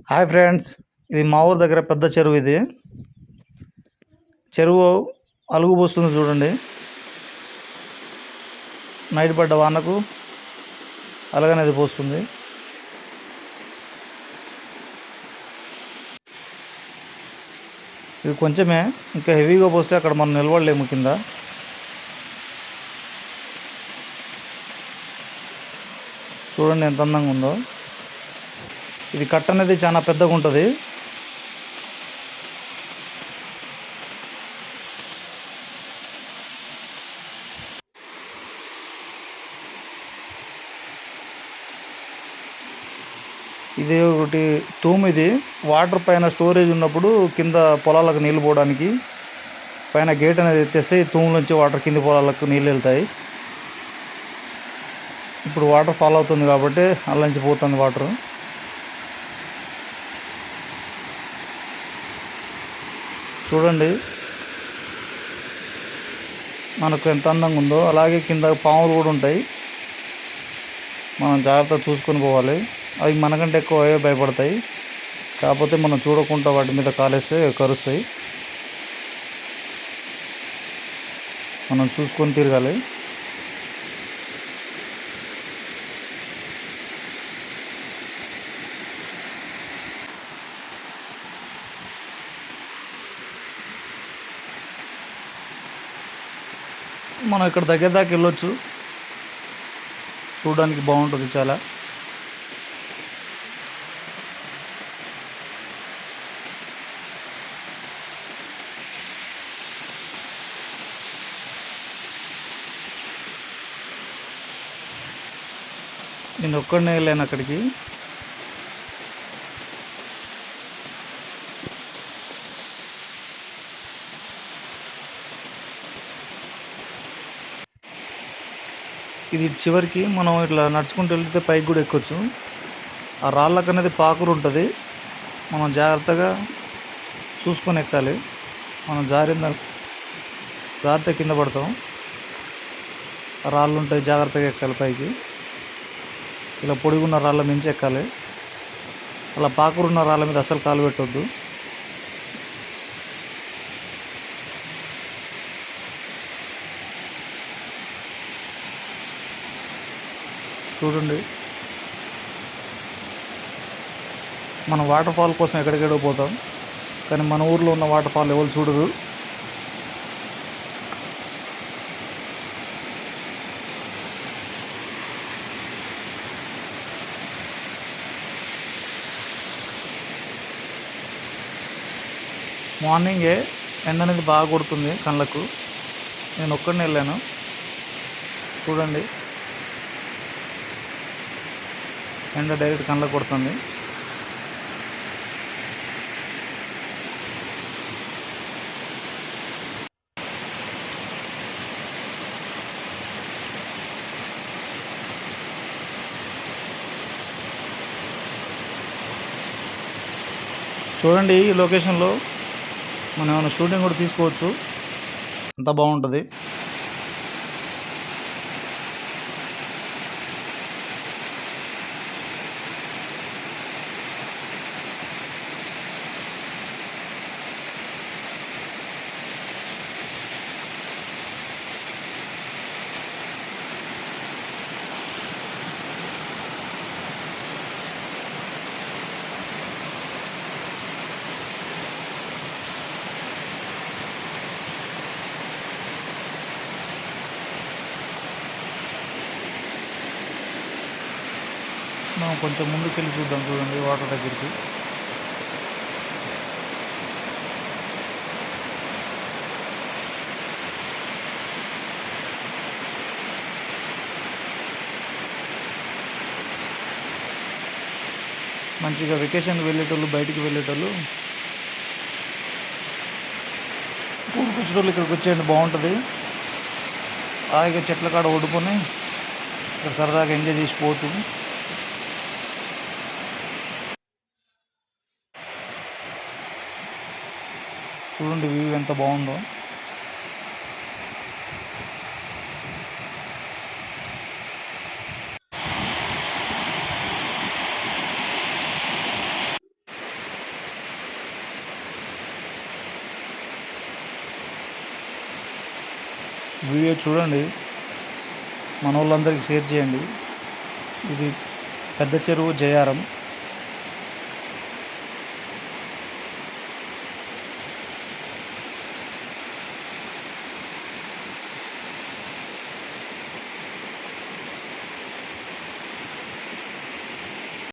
Hi friends ఇది మా ఊరి దగ్గర పెద్ద చెరువు ఇది. చెరువు అలుగు పోస్తుంది చూడండి. నైట్ పడ్డ వానకు అలగనేది పోస్తుంది. ఇది కొంచెమే ఇంకా హెవీగా పోస్తే అక్కడ మనం నిలబడలేము కింద. చూడండి ఎంత అందంగా ఉందో. ఇది కట్ట అనేది చాలా పెద్దగా ఉంటుంది. ఇది ఒకటి తూము ఇది. వాటర్ పైన స్టోరేజ్ ఉన్నప్పుడు కింద పొలాలకు నీళ్ళు పోవడానికి పైన గేట్ అనేది ఎత్తేస్తే తూములోంచి నుంచి వాటర్ కింది పొలాలకు నీళ్ళు వెళ్తాయి. ఇప్పుడు వాటర్ ఫాలో అవుతుంది కాబట్టి అల్లంచి పోతుంది వాటర్. చూడండి. మనకు ఎంత అందంగా ఉందో అలాగే కింద పాములు కూడా ఉంటాయి. మనం జాగ్రత్తగా చూసుకొని పోవాలి. అవి మనకంటే ఎక్కువ అవే భయపడతాయి. కాకపోతే మనం చూడకుండా వాటి మీద కాలేస్తే కరుస్తాయి. మనం చూసుకొని తిరగాలి. మనం ఇక్కడ దగ్గర దాకా వెళ్ళొచ్చు. చూడడానికి బాగుంటుంది చాలా. నేను ఒక్కడనే వెళ్ళాను అక్కడికి. ఇది చివరికి మనం ఇట్లా నడుచుకుంటూ వెళ్తే పైకి కూడా ఎక్కొచ్చు. ఆ రాళ్ళకు అనేది పాకురు ఉంటుంది. మనం జాగ్రత్తగా చూసుకొని ఎక్కాలి. మనం జారింద జాగ్రత్త కింద పడతాం. రాళ్ళు ఉంటాయి జాగ్రత్తగా ఎక్కాలి పైకి. ఇలా పొడిగున్న రాళ్ళ మించి ఎక్కాలి. అలా పాకురున్న రాళ్ళ మీద అసలు కాలు పెట్టొద్దు. చూడండి. మనం వాటర్ ఫాల్ కోసం ఎక్కడికెడో పోతాం. కానీ మన ఊర్లో ఉన్న వాటర్ ఫాల్ ఎవరు చూడరు. మార్నింగే ఎండ అనేది బాగా కొడుతుంది కళ్ళకు. నేను ఒక్కడిని వెళ్ళాను. చూడండి. ఎండ డైరెక్ట్ కళ్ళకు కొడుతుంది. చూడండి ఈ లొకేషన్లో మనం ఏమైనా షూటింగ్ కూడా తీసుకోవచ్చు. అంత బాగుంటుంది. మనం కొంచెం ముందుకెళ్ళి చూద్దాం చూడండి వాటర్ దగ్గరికి. మంచిగా వెకేషన్కి వెళ్ళేటోళ్ళు బయటికి వెళ్ళేటోళ్ళు కూడుకొచ్చేటోళ్ళు ఇక్కడికి వచ్చేయండి బాగుంటుంది. అలాగే చెట్ల కాడ వండుకొని ఇక్కడ సరదాగా ఎంజాయ్ చేసిపోవచ్చు చూడండి వ్యూ ఎంత బాగుందో. వీడియో చూడండి. మన వాళ్ళందరికీ షేర్ చేయండి. ఇది పెద్ద చెరువు జయారం.